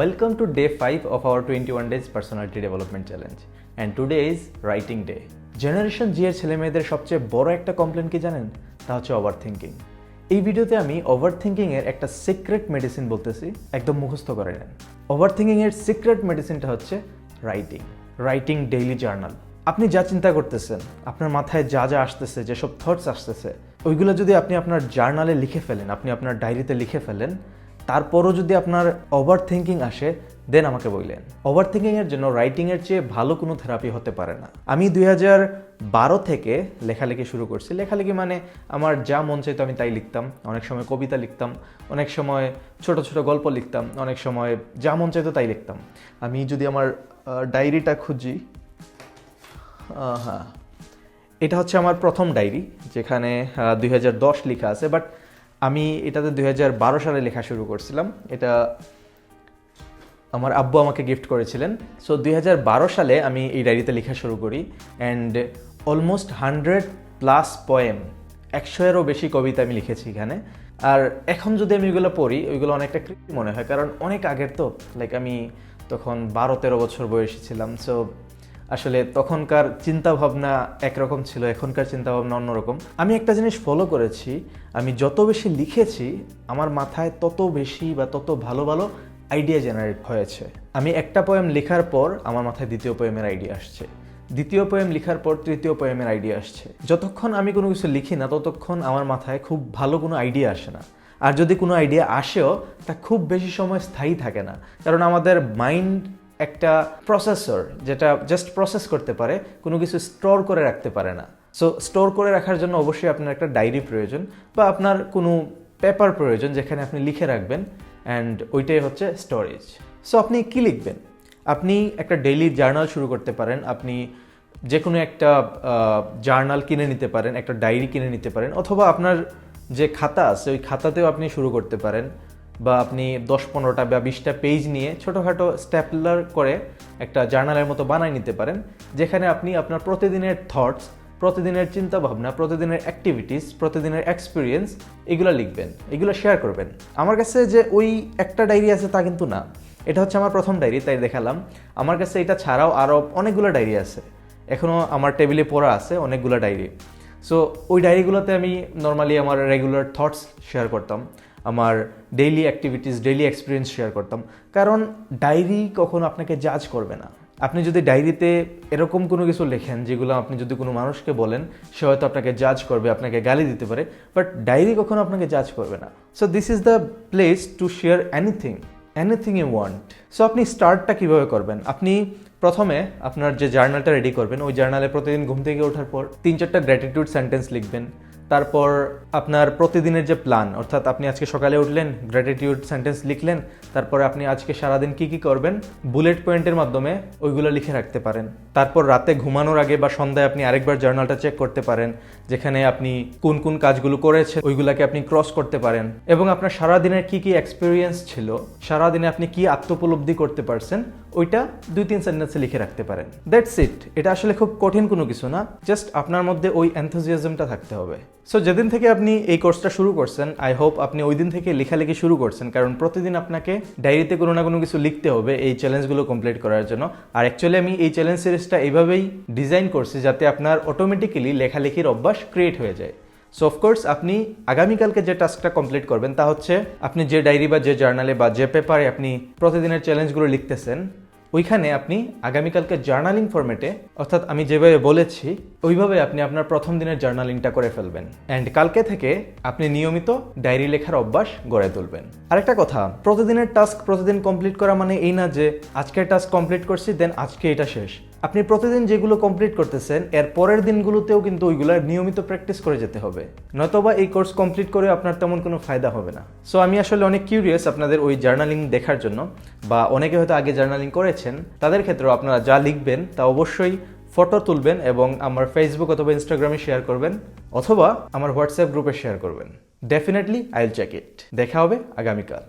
Welcome to day 5 of our 21 days personality development challenge. And today is writing day. Generation Z এর ছেলে মেয়েদের সবচেয়ে বড় একটা কমপ্লেন কি জানেন তা হচ্ছে ওভার থিঙ্কিং এই ভিডিওতে আমি ওভার এর একটা সিক্রেট মেডিসিন বলতেছি, একদম মুখস্থ করে নেন ওভার এর সিক্রেট মেডিসিনটা হচ্ছে রাইটিং রাইটিং ডেইলি জার্নাল আপনি যা চিন্তা করতেছেন, আপনার মাথায় যা যা আসতেছে, যেসব থটস আসতেছে, ওইগুলো যদি আপনি আপনার জার্নালে লিখে ফেলেন, আপনি আপনার ডায়েরিতে লিখে ফেলেন তারপরও যদি আপনার ওভার থিঙ্কিং আসে দেন আমাকে বললেন। ওভার থিঙ্কিংয়ের জন্য রাইটিংয়ের চেয়ে ভালো কোনো থেরাপি হতে পারে না। আমি দুই বারো থেকে লেখালেখি শুরু করছি। লেখালেখি মানে আমার যা মন চাইতো আমি তাই লিখতাম। অনেক সময় কবিতা লিখতাম, অনেক সময় ছোট ছোট গল্প লিখতাম, অনেক সময় যা মন চাইতো তাই লিখতাম। আমি যদি আমার ডায়েরিটা খুঁজি হ্যাঁ এটা হচ্ছে আমার প্রথম ডায়েরি যেখানে দুই হাজার দশ লেখা আছে। বাট আমি এটাতে দুই হাজার বারো সালে লেখা শুরু করছিলাম। এটা আমার আব্বু আমাকে গিফট করেছিলেন। সো দুই হাজার বারো সালে আমি এই ডায়েরিতে লেখা শুরু করি। And almost hundred plus poem একশোয়েরও বেশি কবিতা আমি লিখেছি এখানে। আর এখন যদি আমি ওইগুলো পড়ি, ওইগুলো অনেকটা কৃতি মনে হয়। কারণ অনেক আগের তো। লাইক আমি তখন বারো তেরো বছর বয়সী ছিলাম। সো আসলে তখনকার চিন্তা ভাবনা একরকম ছিল, এখনকার চিন্তা ভাবনা অন্যরকম। আমি একটা জিনিস ফলো করেছি, আমি যত বেশি লিখেছি, আমার মাথায় তত বেশি বা তত ভালো ভালো আইডিয়া জেনারেট হয়েছে। আমি একটা পোয়েম লেখার পর আমার মাথায় দ্বিতীয় পোয়েমের আইডিয়া আসছে। দ্বিতীয় পোয়েম লেখার পর তৃতীয় পোয়েমের আইডিয়া আসছে। যতক্ষণ আমি কোনো কিছু লিখি না, ততক্ষণ আমার মাথায় খুব ভালো কোনো আইডিয়া আসে না। আর যদি কোনো আইডিয়া আসেও, তা খুব বেশি সময় স্থায়ী থাকে না। কারণ আমাদের মাইন্ড একটা প্রসেসর যেটা জাস্ট প্রসেস করতে পারে, কোনো কিছু স্টোর করে রাখতে পারে না। সো স্টোর করে রাখার জন্য অবশ্যই আপনার একটা ডায়েরি প্রয়োজন বা আপনার কোনো পেপার প্রয়োজন যেখানে আপনি লিখে রাখবেন অ্যান্ড ওইটাই হচ্ছে স্টোরেজ সো আপনি কি লিখবেন? আপনি একটা ডেইলি জার্নাল শুরু করতে পারেন, আপনি যে কোনো একটা জার্নাল কিনে নিতে পারেন, একটা ডায়েরি কিনে নিতে পারেন, অথবা আপনার যে খাতা আছে, ওই খাতাতেও আপনি শুরু করতে পারেন। বা আপনি দশ পনেরোটা বা বিশটা পেজ নিয়ে ছোটোখাটো স্ট্যাপলার করে একটা জার্নালের মতো বানাই নিতে পারেন, যেখানে আপনি আপনার প্রতিদিনের থটস প্রতিদিনের চিন্তা ভাবনা প্রতিদিনের অ্যাক্টিভিটিস প্রতিদিনের এক্সপিরিয়েন্স এগুলো লিখবেন, এগুলো শেয়ার করবেন। আমার কাছে যে ওই একটা ডায়েরি আছে তা কিন্তু না। এটা হচ্ছে আমার প্রথম ডায়েরি তাই দেখালাম। আমার কাছে এটা ছাড়াও আরও অনেকগুলো ডায়েরি আছে। এখনও আমার টেবিলে পড়া আছে অনেকগুলো ডায়েরি সো ওই ডায়েরিগুলোতে আমি নর্মালি আমার রেগুলার থটস শেয়ার করতাম। আমার daily activities daily experience share করতাম। কারণ ডায়েরি কখনো আপনাকে জাজ করবে না। আপনি যদি ডায়েরিতে এরকম কোনো কিছু লেখেন, যেগুলো আপনি যদি কোনো মানুষকে বলেন, সে হয়তো আপনাকে জাজ করবে, আপনাকে গালি দিতে পারে বাট ডায়েরি কখনো আপনাকে জাজ করবে না। So this is the place to share anything anything you want so আপনি স্টার্টটা কীভাবে করবেন? আপনি প্রথমে আপনার যে জার্নালটা রেডি করবেন, ওই জার্নালে প্রতিদিন ঘুম থেকে ওঠার পর তিন চারটা গ্র্যাটিটিউড সেন্টেন্স লিখবেন। তারপর আপনার প্রতিদিনের যে প্ল্যান অর্থাৎ আপনি আজকে সকালে উঠলেন গ্র্যাটিটিউড সেন্টেন্স লিখলেন, তারপরে আপনি আজকে সারাদিন কি কি করবেন বুলেট পয়েন্টের মাধ্যমে ওইগুলো লিখে রাখতে পারেন। তারপর রাতে ঘুমানোর আগে বা সন্ধ্যায় আপনি আরেকবার জার্নালটা চেক করতে পারেন, যেখানে আপনি কোন কোন কাজগুলো করেছেন, ওইগুলোকে আপনি ক্রস করতে পারেন। এবং আপনার সারাদিনের কি কি এক্সপিরিয়েন্স ছিল, সারাদিনে আপনি কি আত্মোপলব্ধি করতে পারছেন ওইটা দুই তিন সেন্টেন্সে লিখে রাখতে পারেন। দ্যাটস ইট এটা আসলে খুব কঠিন কোনো কিছু না। জাস্ট আপনার মধ্যে ওই এনথোজিয়াজমটা থাকতে হবে। সো যেদিন থেকে আপনি এই কোর্সটা শুরু করছেন আই হোপ আপনি ওই দিন থেকে লেখালেখি শুরু করছেন, কারণ প্রতিদিন আপনাকে ডায়েরিতে কোনো না কোনো কিছু লিখতে হবে এই চ্যালেঞ্জগুলো কমপ্লিট করার জন্য। আর অ্যাকচুয়ালি আমি এই চ্যালেঞ্জ সিরিজটা এইভাবেই ডিজাইন করছি যাতে আপনার অটোমেটিক্যালি লেখালেখির অভ্যাস ক্রিয়েট হয়ে যায়। সো অফকোর্স আপনি আগামীকালকে যে টাস্কটা কমপ্লিট করবেন, তা হচ্ছে আপনি যে ডায়েরি বা যে জার্নালে বা যে পেপারে আপনি প্রতিদিনের চ্যালেঞ্জগুলো লিখতেছেন ওইখানে আপনি আগামীকালকে জার্নালিং ফর্মেটে অর্থাৎ আমি যেভাবে বলেছি, ওইভাবে আপনি আপনার প্রথম দিনের জার্নালিংটা করে ফেলবেন। অ্যান্ড কালকে থেকে আপনি নিয়মিত ডায়েরি লেখার অভ্যাস গড়ে তুলবেন। আরেকটা কথা, প্রতিদিনের টাস্ক প্রতিদিন কমপ্লিট করা মানে এই না যে, আজকের টাস্ক কমপ্লিট করছি দেন আজকে এটা শেষ। আপনি প্রতিদিন যেগুলো কমপ্লিট করতেছেন, এর পরের দিনগুলোতেও কিন্তু ওইগুলো নিয়মিত প্র্যাকটিস করে যেতে হবে। নয়তোবা এই কোর্স কমপ্লিট করে আপনার তেমন কোনো ফায়দা হবে না। সো আমি আসলে অনেক কিউরিয়াস আপনাদের ওই জার্নালিং দেখার জন্য, বা অনেকে হয়তো আগে জার্নালিং করেছেন, তাদের ক্ষেত্রেও আপনারা যা লিখবেন তা অবশ্যই ফটো তুলবেন এবং আমার ফেসবুক অথবা ইনস্টাগ্রামে শেয়ার করবেন, অথবা আমার হোয়াটসঅ্যাপ গ্রুপে শেয়ার করবেন। Definitely I will check it দেখা হবে আগামীকাল।